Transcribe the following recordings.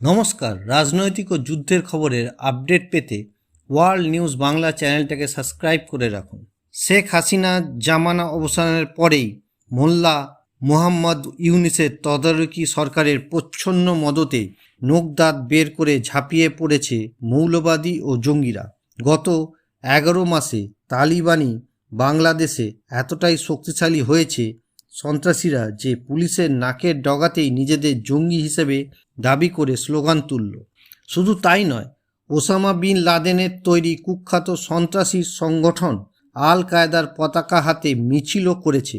নমস্কার। রাজনৈতিক ও যুদ্ধের খবরের আপডেট পেতে ওয়ার্ল্ড নিউজ বাংলা চ্যানেলটাকে সাবস্ক্রাইব করে রাখুন। শেখ হাসিনা জামানা অবসানের পরেই মোল্লা মোহাম্মদ ইউনিসের তদারকি সরকারের প্রচ্ছন্ন মদতে নোকদাঁত বের করে ঝাঁপিয়ে পড়েছে মৌলবাদী ও জঙ্গিরা। গত এগারো মাসে তালিবানি বাংলাদেশে এতটাই শক্তিশালী হয়েছে সন্ত্রাসীরা যে পুলিশের নাকের ডগাতেই নিজেদের জঙ্গি হিসেবে দাবি করে স্লোগান তুলল। শুধু তাই নয়, ওসামা বিন লাদেনের তৈরি কুখ্যাত সন্ত্রাসী সংগঠন আল কায়দার পতাকা হাতে মিছিলও করেছে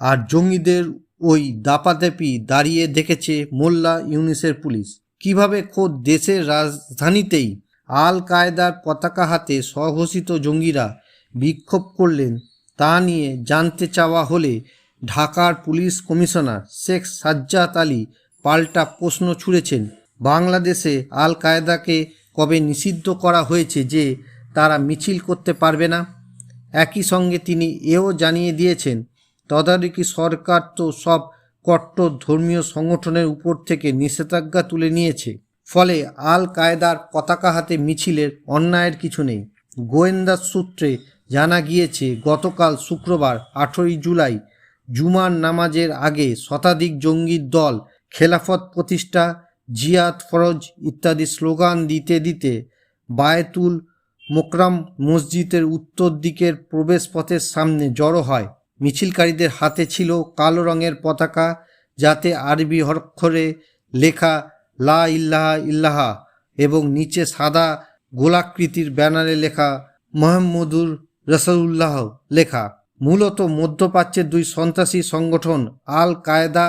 আর জঙ্গিদের ওই দাপাদাপি দাঁড়িয়ে দেখেছে মোল্লা ইউনিসের পুলিশ। কীভাবে খোদ দেশের রাজধানীতেই আল কায়দার পতাকা হাতে স্বঘোষিত জঙ্গিরা বিক্ষোভ করলেন তা নিয়ে জানতে চাওয়া হলে ঢাকার পুলিশ কমিশনার শেখ সাজ্জাদ আলী পাল্টা প্রশ্ন ছুড়েছেন। বাংলাদেশে আল কায়দাকে কবে নিষিদ্ধ করা হয়েছে যে তারা মিছিল করতে পারবে না? একই সঙ্গে তিনি এও জানিয়ে দিয়েছেন, তদারকি সরকার তো সব কট্টর ধর্মীয় সংগঠনের উপর থেকে নিষেধাজ্ঞা তুলে নিয়েছে। ফলে আল কায়দার পতাকা হাতে মিছিলের অন্যায়ের কিছু নেই। গোয়েন্দা সূত্রে জানা গিয়েছে, গতকাল শুক্রবার আঠেরোই জুলাই জুমার নামাজের আগে শতাধিক জঙ্গির দল, খেলাফত প্রতিষ্ঠা জিয়াদ ফরজ ইত্যাদি স্লোগান দিতে দিতে বায়তুল মোকরাম মসজিদের উত্তর দিকের প্রবেশপথের সামনে জড়ো হয়। মিছিলকারীদের হাতে ছিল কালো রঙের পতাকা, যাতে আরবি অক্ষরে লেখা লা ইল্লাহা ইল্লাহা এবং নিচে সাদা গোলাকৃতির ব্যানারে লেখা মোহাম্মদুর রসুল্লাহ লেখা। মূলত মধ্যপ্রাচ্যের দুই সন্ত্রাসী সংগঠন আল কায়দা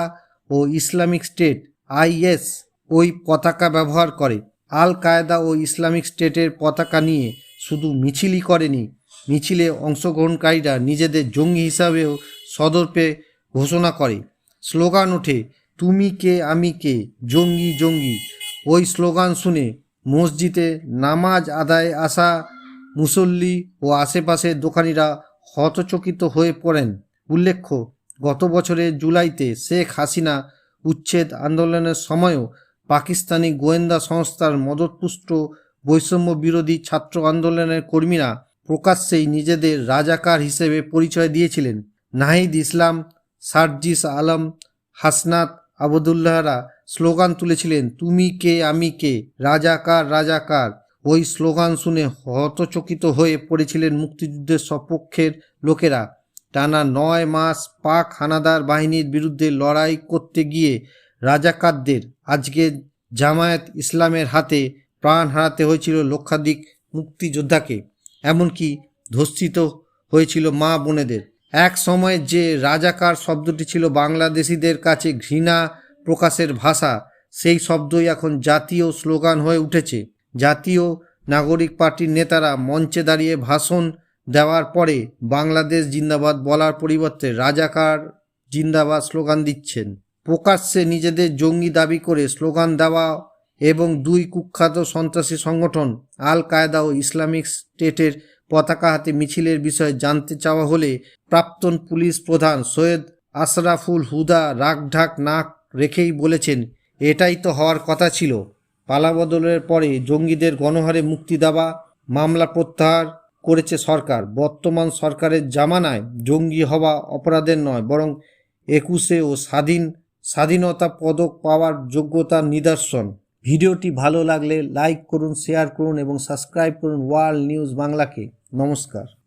ও ইসলামিক স্টেট আইএস ওই পতাকা ব্যবহার করে। আল কায়দা ও ইসলামিক স্টেটের পতাকা নিয়ে শুধু মিছিলই করেনি, মিছিলে অংশগ্রহণকারীরা নিজেদের জঙ্গি হিসাবেও সদর্পে ঘোষণা করে। স্লোগান ওঠে, তুমি কে, আমি কে? জঙ্গি জঙ্গি। ওই স্লোগান শুনে মসজিদে নামাজ আদায় আসা মুসল্লি ও আশেপাশের দোকানিরা হতচকিত হয়ে পড়েন। উল্লেখ্য, গত বছরের জুলাইতে শেখ হাসিনা উচ্ছেদ আন্দোলনের সময়ও পাকিস্তানি গোয়েন্দা সংস্থার মদতপুষ্ট বৈষম্য বিরোধী ছাত্র আন্দোলনের কর্মীরা প্রকাশ্যেই নিজেদের রাজাকার হিসেবে পরিচয় দিয়েছিলেন। নাহিদ ইসলাম, সার্জিস আলম, হাসনাত আবদুল্লাহরা স্লোগান তুলেছিলেন, তুমি কে, আমি কে? রাজাকার রাজাকার। ওই স্লোগান শুনে হতচকিত হয়ে পড়েছিলেন মুক্তিযুদ্ধের সপক্ষের লোকেরা। টানা নয় মাস পাক হানাদার বাহিনীর বিরুদ্ধে লড়াই করতে গিয়ে রাজাকারদের আজকে জামায়াত ইসলামের হাতে প্রাণ হারাতে হয়েছিল লক্ষাধিক মুক্তিযোদ্ধাকে। এমনকি ধর্ষিত হয়েছিল মা বোনেদের। এক সময় যে রাজাকার শব্দটি ছিল বাংলাদেশিদের কাছে ঘৃণা প্রকাশের ভাষা, সেই শব্দই এখন জাতীয় স্লোগান হয়ে উঠেছে। জাতীয় নাগরিক পার্টির নেতারা মঞ্চে দাঁড়িয়ে ভাষণ দেওয়ার পরে বাংলাদেশ জিন্দাবাদ বলার পরিবর্তে রাজাকার জিন্দাবাদ স্লোগান দিচ্ছেন। প্রকাশ্যে নিজেদের জঙ্গি দাবি করে স্লোগান দেওয়া এবং দুই কুখ্যাত সন্ত্রাসী সংগঠন আল কায়দা ও ইসলামিক স্টেটের পতাকা হাতে মিছিলের বিষয়ে জানতে চাওয়া হলে প্রাক্তন পুলিশ প্রধান সৈয়দ আশরাফুল হুদা রাগঢাক নাক রেখেই বলেছেন, এটাই তো হওয়ার কথা ছিল। পালাবদলের পরে জঙ্গিদের গণহারে মুক্তি দেওয়া মামলা প্রত্যাহার করেছে সরকার। বর্তমান সরকারের জামানায় জঙ্গি হওয়া অপরাধের নয়, বরং একুশে ও স্বাধীন, স্বাধীনতা পদক পাওয়ার যোগ্যতার নিদর্শন। ভিডিওটি ভালো লাগলে লাইক করুন, শেয়ার করুন এবং সাবস্ক্রাইব করুন ওয়ার্ল্ড নিউজ বাংলাকে। নমস্কার।